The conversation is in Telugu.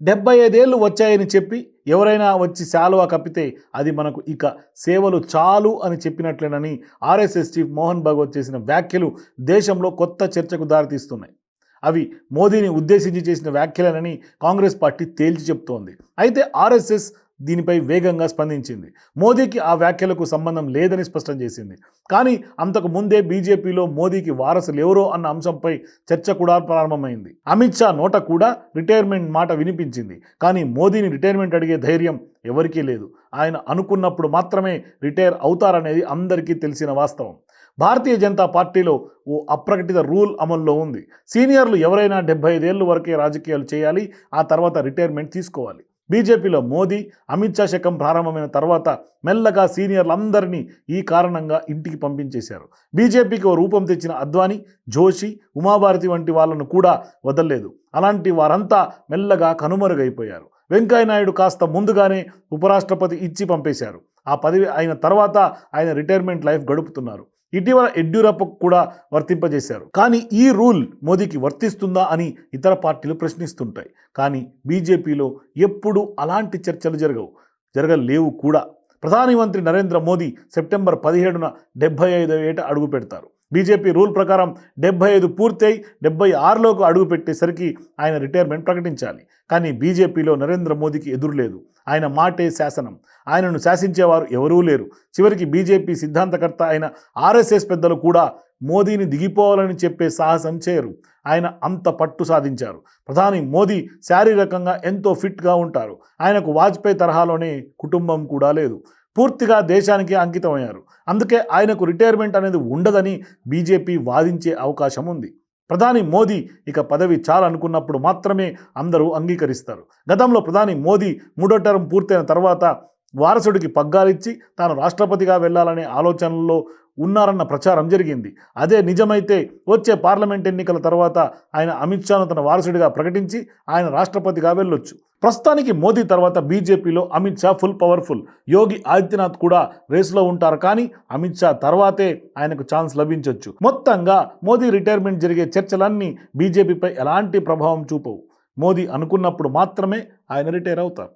డెబ్బై ఐదేళ్ళు వచ్చాయని చెప్పి ఎవరైనా వచ్చి శాలువా కప్పితే అది మనకు ఇక సేవలు చాలు అని చెప్పినట్లేనని ఆర్ఎస్ఎస్ చీఫ్ మోహన్ భగవత్ చేసిన వ్యాఖ్యలు దేశంలో కొత్త చర్చకు దారితీస్తున్నాయి. అవి మోదీని ఉద్దేశించి చేసిన వ్యాఖ్యలేనని కాంగ్రెస్ పార్టీ తేల్చి చెప్తోంది. అయితే ఆర్ఎస్ఎస్ దీనిపై వేగంగా స్పందించింది. మోదీకి ఆ వ్యాఖ్యలకు సంబంధం లేదని స్పష్టం చేసింది. కానీ అంతకు ముందే బీజేపీలో మోదీకి వారసులు ఎవరో అన్న అంశంపై చర్చ కూడా ప్రారంభమైంది. అమిత్ షా నోట కూడా రిటైర్మెంట్ మాట వినిపించింది. కానీ మోదీని రిటైర్మెంట్ అడిగే ధైర్యం ఎవరికీ లేదు. ఆయన అనుకున్నప్పుడు మాత్రమే రిటైర్ అవుతారనేది అందరికీ తెలిసిన వాస్తవం. భారతీయ జనతా పార్టీలో ఓ అప్రకటిత రూల్ అమల్లో ఉంది. సీనియర్లు ఎవరైనా డెబ్బై ఐదేళ్ళు వరకే రాజకీయాలు చేయాలి ఆ తర్వాత రిటైర్మెంట్ తీసుకోవాలి. బీజేపీలో మోదీ అమిత్ షా శకం ప్రారంభమైన తర్వాత మెల్లగా సీనియర్లందరినీ ఈ కారణంగా ఇంటికి పంపించేశారు. బీజేపీకి ఓ రూపం తెచ్చిన అద్వానీ జోషి ఉమాభారతి వంటి వాళ్ళను కూడా వదలలేదు. అలాంటి వారంతా మెల్లగా కనుమరుగైపోయారు. వెంకయ్యనాయుడు కాస్త ముందుగానే ఉపరాష్ట్రపతి ఇచ్చి పంపేశారు. ఆ పదవి అయిన తర్వాత ఆయన రిటైర్మెంట్ లైఫ్ గడుపుతున్నారు. ఇటీవల యడ్యూరప్పకు కూడా వర్తింపజేశారు. కానీ ఈ రూల్ మోదీకి వర్తిస్తుందా అని ఇతర పార్టీలు ప్రశ్నిస్తుంటాయి. కానీ బీజేపీలో ఎప్పుడూ అలాంటి చర్చలు జరగవు. జరగలేవు కూడా. ప్రధాని మంత్రి నరేంద్ర మోదీ సెప్టెంబర్ పదిహేడున డెబ్బై ఐదో ఏట అడుగు పెడతారు. బీజేపీ రూల్ ప్రకారం డెబ్బై ఐదు పూర్తయి డెబ్బై ఆరులోకి అడుగు పెట్టేసరికి ఆయన రిటైర్మెంట్ ప్రకటించాలి. కానీ బీజేపీలో నరేంద్ర మోదీకి ఎదురులేదు. ఆయన మాటే శాసనం. ఆయనను శాసించేవారు ఎవరూ లేరు. చివరికి బీజేపీ సిద్ధాంతకర్త అయిన ఆర్ఎస్ఎస్ పెద్దలు కూడా మోదీని దిగిపోవాలని చెప్పే సాహసం చేయరు. ఆయన అంత పట్టు సాధించారు. ప్రధాని మోదీ శారీరకంగా ఎంతో ఫిట్గా ఉంటారు. ఆయనకు వాజ్పేయి తరహాలోనే కుటుంబం కూడా లేదు. పూర్తిగా దేశానికి అంకితమయ్యారు. అందుకే ఆయనకు రిటైర్మెంట్ అనేది ఉండదని బీజేపీ వాదించే అవకాశం ఉంది. ప్రధాని మోదీ ఇక పదవి చాలనుకున్నప్పుడు మాత్రమే అందరూ అంగీకరిస్తారు. గతంలో ప్రధాని మోదీ మూడో టర్మ్ పూర్తయిన తర్వాత వారసుడికి పగ్గాలిచ్చి తాను రాష్ట్రపతిగా వెళ్ళాలనే ఆలోచనలో ఉన్నారన్న ప్రచారం జరిగింది. అదే నిజమైతే వచ్చే పార్లమెంట్ ఎన్నికల తర్వాత ఆయన అమిత్ షాను తన వారసుడిగా ప్రకటించి ఆయన రాష్ట్రపతిగా వెళ్ళొచ్చు. ప్రస్తుతానికి మోదీ తర్వాత బీజేపీలో అమిత్ షా ఫుల్ పవర్ఫుల్. యోగి ఆదిత్యనాథ్ కూడా రేసులో ఉంటారు కానీ అమిత్ షా తర్వాతే ఆయనకు ఛాన్స్ లభించవచ్చు మొత్తంగా మోదీ రిటైర్మెంట్ జరిగే చర్చలన్నీ బీజేపీపై ఎలాంటి ప్రభావం చూపవు. మోదీ అనుకున్నప్పుడు మాత్రమే ఆయన రిటైర్ అవుతారు.